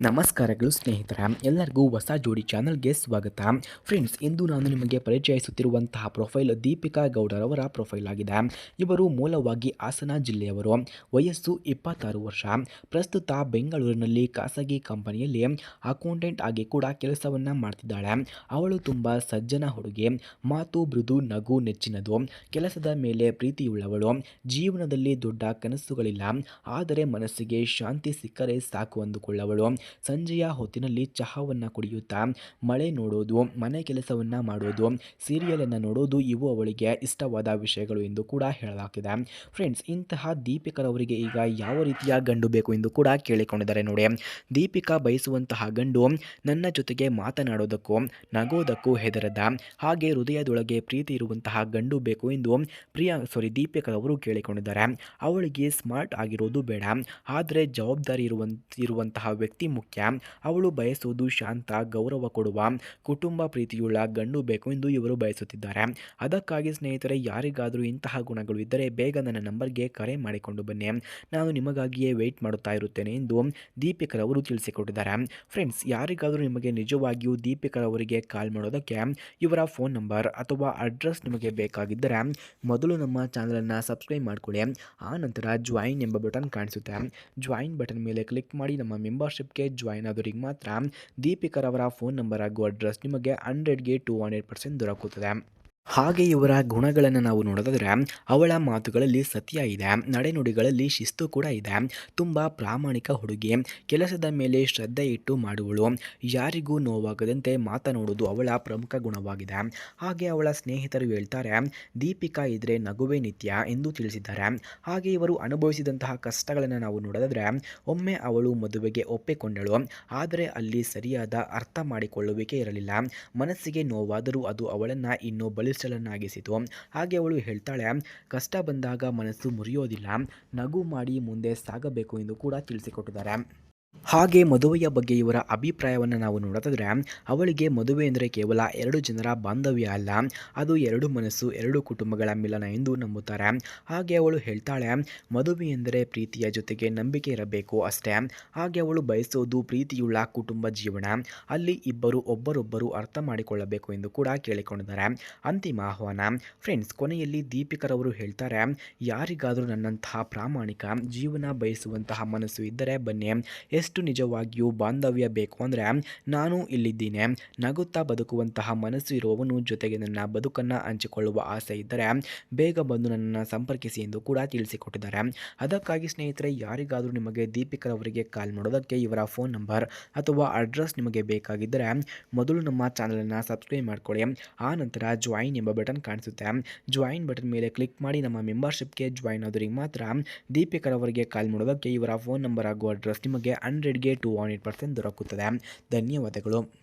ನಮಸ್ಕಾರಗಳು ಸ್ನೇಹಿತರ, ಎಲ್ಲರಿಗೂ ಹೊಸ ಜೋಡಿ ಚಾನಲ್ಗೆ ಸ್ವಾಗತ. ಫ್ರೆಂಡ್ಸ್ ಇಂದು ನಾನು ನಿಮಗೆ ಪರಿಚಯಿಸುತ್ತಿರುವಂತಹ ಪ್ರೊಫೈಲ್ ದೀಪಿಕಾ ಗೌಡರವರ ಪ್ರೊಫೈಲ್ ಆಗಿದೆ. ಇವರು ಮೂಲವಾಗಿ ಹಾಸನ ಜಿಲ್ಲೆಯವರು. ವಯಸ್ಸು ಇಪ್ಪತ್ತಾರು ವರ್ಷ. ಪ್ರಸ್ತುತ ಬೆಂಗಳೂರಿನಲ್ಲಿ ಖಾಸಗಿ ಕಂಪನಿಯಲ್ಲಿ ಅಕೌಂಟೆಂಟ್ ಆಗಿ ಕೂಡ ಕೆಲಸವನ್ನು ಮಾಡ್ತಿದ್ದಾಳೆ. ಅವಳು ತುಂಬ ಸಜ್ಜನ ಹುಡುಗಿ. ಮಾತು ಮೃದು, ನಗು ನೆಚ್ಚಿನದು. ಕೆಲಸದ ಮೇಲೆ ಪ್ರೀತಿಯುಳ್ಳವಳು. ಜೀವನದಲ್ಲಿ ದೊಡ್ಡ ಕನಸುಗಳಿಲ್ಲ. ಆದರೆ ಮನಸ್ಸಿಗೆ ಶಾಂತಿ ಸಿಕ್ಕರೆ ಸಾಕು ಅಂದುಕೊಳ್ಳವಳು. ಸಂಜೆಯ ಹೊತ್ತಿನಲ್ಲಿ ಚಹಾವನ್ನು ಕುಡಿಯುತ್ತಾ ಮಳೆ ನೋಡೋದು, ಮನೆ ಕೆಲಸವನ್ನು ಮಾಡೋದು, ಸೀರಿಯಲನ್ನು ನೋಡೋದು ಇವು ಅವಳಿಗೆ ಇಷ್ಟವಾದ ವಿಷಯಗಳು ಎಂದು ಕೂಡ ಹೇಳಲಾಗಿದೆ ಫ್ರೆಂಡ್ಸ್, ಇಂತಹ ದೀಪಿಕರವರಿಗೆ ಈಗ ಯಾವ ರೀತಿಯ ಗಂಡು ಬೇಕು ಎಂದು ಕೂಡ ಕೇಳಿಕೊಂಡಿದ್ದಾರೆ ನೋಡಿ. ದೀಪಿಕಾ ಬಯಸುವಂತಹ ಗಂಡು ನನ್ನ ಜೊತೆಗೆ ಮಾತನಾಡೋದಕ್ಕೂ, ನಗೋದಕ್ಕೂ ಹೆದರದ ಹಾಗೆ ಹೃದಯದೊಳಗೆ ಪ್ರೀತಿ ಇರುವಂತಹ ಗಂಡು ಬೇಕು ಎಂದು ಪ್ರಿಯಾ ಸಾರಿ ದೀಪಿಕರವರು ಕೇಳಿಕೊಂಡಿದ್ದಾರೆ. ಅವಳಿಗೆ ಸ್ಮಾರ್ಟ್ ಆಗಿರೋದು ಬೇಡ. ಆದರೆ ಜವಾಬ್ದಾರಿ ಇರುವಂತ, ಇರುವಂತಹ ವ್ಯಕ್ತಿ ಮುಖ್ಯ. ಅವಳು ಬಯಸುವುದು ಶಾಂತ, ಗೌರವ ಕೊಡುವ, ಕುಟುಂಬ ಪ್ರೀತಿಯುಳ್ಳ ಗಂಡು ಬೇಕು ಎಂದು ಇವರು ಬಯಸುತ್ತಿದ್ದಾರೆ. ಅದಕ್ಕಾಗಿ ಸ್ನೇಹಿತರೆ, ಯಾರಿಗಾದರೂ ಇಂತಹ ಗುಣಗಳು ಇದ್ದರೆ ಬೇಗ ನನ್ನ ನಂಬರ್ಗೆ ಕರೆ ಮಾಡಿಕೊಂಡು ಬನ್ನಿ. ನಾನು ನಿಮಗಾಗಿಯೇ ವೆಯ್ಟ್ ಮಾಡುತ್ತಾ ಇರುತ್ತೇನೆ ಎಂದು ದೀಪಿಕರವರು ತಿಳಿಸಿಕೊಟ್ಟಿದ್ದಾರೆ. ಫ್ರೆಂಡ್ಸ್, ಯಾರಿಗಾದರೂ ನಿಮಗೆ ನಿಜವಾಗಿಯೂ ದೀಪಿಕರವರಿಗೆ ಕಾಲ್ ಮಾಡೋದಕ್ಕೆ ಇವರ ಫೋನ್ ನಂಬರ್ ಅಥವಾ ಅಡ್ರೆಸ್ ನಿಮಗೆ ಬೇಕಾಗಿದ್ದರೆ ಮೊದಲು ನಮ್ಮ ಚಾನಲನ್ನು ಸಬ್ಸ್ಕ್ರೈಬ್ ಮಾಡಿಕೊಳ್ಳಿ. ಆ ನಂತರ ಜಾಯಿನ್ ಎಂಬ ಬಟನ್ ಕಾಣಿಸುತ್ತೆ. ಜಾಯಿನ್ ಬಟನ್ ಮೇಲೆ ಕ್ಲಿಕ್ ಮಾಡಿ ನಮ್ಮ ಮೆಂಬರ್ಶಿಪ್ಗೆ ಜಾಯಿನ್ ಆದವರಿಗೆ ಮಾತ್ರ ದೀಪಿಕರವರ ಫೋನ್ ನಂಬರ್ ಹಾಗೂ ಅಡ್ರೆಸ್ ನಿಮಗೆ ಹಂಡ್ರೆಡ್ಗೆ ಟು ಹಂಡ್ರೆಡ್ ಪರ್ಸೆಂಟ್ ದೊರಕುತ್ತದೆ. ಹಾಗೆ ಇವರ ಗುಣಗಳನ್ನು ನಾವು ನೋಡೋದಾದರೆ, ಅವಳ ಮಾತುಗಳಲ್ಲಿ ಸತ್ಯ ಇದೆ, ನಡೆನುಡಿಗಳಲ್ಲಿ ಶಿಸ್ತು ಕೂಡ ಇದೆ, ತುಂಬ ಪ್ರಾಮಾಣಿಕ ಹುಡುಗಿ, ಕೆಲಸದ ಮೇಲೆ ಶ್ರದ್ಧೆ ಇಟ್ಟು ಮಾಡುವಳು, ಯಾರಿಗೂ ನೋವಾಗದಂತೆ ಮಾತನಾಡುವುದು ಅವಳ ಪ್ರಮುಖ ಗುಣವಾಗಿದೆ. ಹಾಗೆ ಅವಳ ಸ್ನೇಹಿತರು ಹೇಳ್ತಾರೆ, ದೀಪಿಕಾ ಇದ್ರೆ ನಗುವೆ ನಿತ್ಯ ಎಂದು ತಿಳಿಸಿದ್ದಾರೆ. ಹಾಗೆ ಇವರು ಅನುಭವಿಸಿದಂತಹ ಕಷ್ಟಗಳನ್ನು ನಾವು ನೋಡೋದಾದರೆ, ಒಮ್ಮೆ ಅವಳು ಮದುವೆಗೆ ಒಪ್ಪಿಕೊಂಡಳು, ಆದರೆ ಅಲ್ಲಿ ಸರಿಯಾದ ಅರ್ಥ ಮಾಡಿಕೊಳ್ಳುವಿಕೆ ಇರಲಿಲ್ಲ. ಮನಸ್ಸಿಗೆ ನೋವಾದರೂ ಅದು ಅವಳನ್ನು ಇನ್ನೂ ಬಲಿಷ್ಠಳನ್ನಾಗಿಸಿತು ಹಾಗೆ ಅವಳು ಹೇಳ್ತಾಳೆ, ಕಷ್ಟ ಬಂದಾಗ ಮನಸ್ಸು ಮುರಿಯೋದಿಲ್ಲ. ನಗು ಮಾಡಿ ಮುಂದೆ ಸಾಗಬೇಕು ಎಂದು ಕೂಡ ತಿಳಿಸಿಕೊಟ್ಟಿದ್ದಾರೆ. ಹಾಗೆ ಮದುವೆಯ ಬಗ್ಗೆ ಇವರ ಅಭಿಪ್ರಾಯವನ್ನು ನಾವು ನೋಡೋದಾದರೆ ಅವಳಿಗೆ ಮದುವೆ ಅಂದರೆ ಕೇವಲ ಎರಡು ಜನರ ಬಾಂಧವ್ಯ ಅಲ್ಲ. ಅದು ಎರಡು ಮನಸ್ಸು, ಎರಡು ಕುಟುಂಬಗಳ ಮಿಲನ ಎಂದು ನಂಬುತ್ತಾರೆ. ಹಾಗೆ ಅವಳು ಹೇಳ್ತಾಳೆ, ಮದುವೆ ಎಂದರೆ ಪ್ರೀತಿಯ ಜೊತೆಗೆ ನಂಬಿಕೆ ಇರಬೇಕು ಅಷ್ಟೇ. ಹಾಗೆ ಅವಳು ಬಯಸೋದು ಪ್ರೀತಿಯುಳ್ಳ ಕುಟುಂಬ ಜೀವನ. ಅಲ್ಲಿ ಇಬ್ಬರು ಒಬ್ಬರೊಬ್ಬರು ಅರ್ಥ ಮಾಡಿಕೊಳ್ಳಬೇಕು ಎಂದು ಕೂಡ ಕೇಳಿಕೊಂಡಿದ್ದಾರೆ. ಅಂತಿಮ ಆಹ್ವಾನ. ಫ್ರೆಂಡ್ಸ್, ಕೊನೆಯಲ್ಲಿ ದೀಪಿಕರವರು ಹೇಳ್ತಾರೆ, ಯಾರಿಗಾದರೂ ನನ್ನಂತಹ ಪ್ರಾಮಾಣಿಕ ಜೀವನ ಬಯಸುವಂತಹ ಮನಸ್ಸು ಇದ್ದರೆ ಬನ್ನಿ. ಎಷ್ಟು ನಿಜವಾಗಿಯೂ ಬಾಂಧವ್ಯ ಬೇಕು ಅಂದರೆ ನಾನು ಇಲ್ಲಿದ್ದೀನಿ. ನಗುತ್ತಾ ಬದುಕುವಂತಹ ಮನಸ್ಸು ಇರುವವನು ಜೊತೆಗೆ ನನ್ನ ಬದುಕನ್ನು ಹಂಚಿಕೊಳ್ಳುವ ಆಸೆ ಇದ್ದರೆ ಬೇಗ ಬಂದು ನನ್ನನ್ನು ಸಂಪರ್ಕಿಸಿ ಎಂದು ಕೂಡ ತಿಳಿಸಿಕೊಟ್ಟಿದ್ದಾರೆ. ಅದಕ್ಕಾಗಿ ಸ್ನೇಹಿತರೆ, ಯಾರಿಗಾದರೂ ನಿಮಗೆ ದೀಪಿಕರವರಿಗೆ ಕಾಲ್ ಮಾಡೋದಕ್ಕೆ ಇವರ ಫೋನ್ ನಂಬರ್ ಅಥವಾ ಅಡ್ರೆಸ್ ನಿಮಗೆ ಬೇಕಾಗಿದ್ದರೆ ಮೊದಲು ನಮ್ಮ ಚಾನಲನ್ನು ಸಬ್ಸ್ಕ್ರೈಬ್ ಮಾಡಿಕೊಳ್ಳಿ. ಆ ನಂತರ ಜಾಯಿನ್ ಎಂಬ ಬಟನ್ ಕಾಣಿಸುತ್ತೆ. ಜಾಯಿನ್ ಬಟನ್ ಮೇಲೆ ಕ್ಲಿಕ್ ಮಾಡಿ ನಮ್ಮ ಮೆಂಬರ್ಶಿಪ್ಗೆ ಜಾಯಿನ್ ಆದರೆ ಮಾತ್ರ ದೀಪಿಕರವರಿಗೆ ಕಾಲ್ ಮಾಡೋದಕ್ಕೆ ಇವರ ಫೋನ್ ನಂಬರ್ ಹಾಗೂ ಅಡ್ರೆಸ್ ನಿಮಗೆ ಹಂಡ್ರೆಡ್ಗೆ ಟು ಹಂಡ್ರೆಡ್ ಪರ್ಸೆಂಟ್ ದೊರಕುತ್ತದೆ. ಧನ್ಯವಾದಗಳು.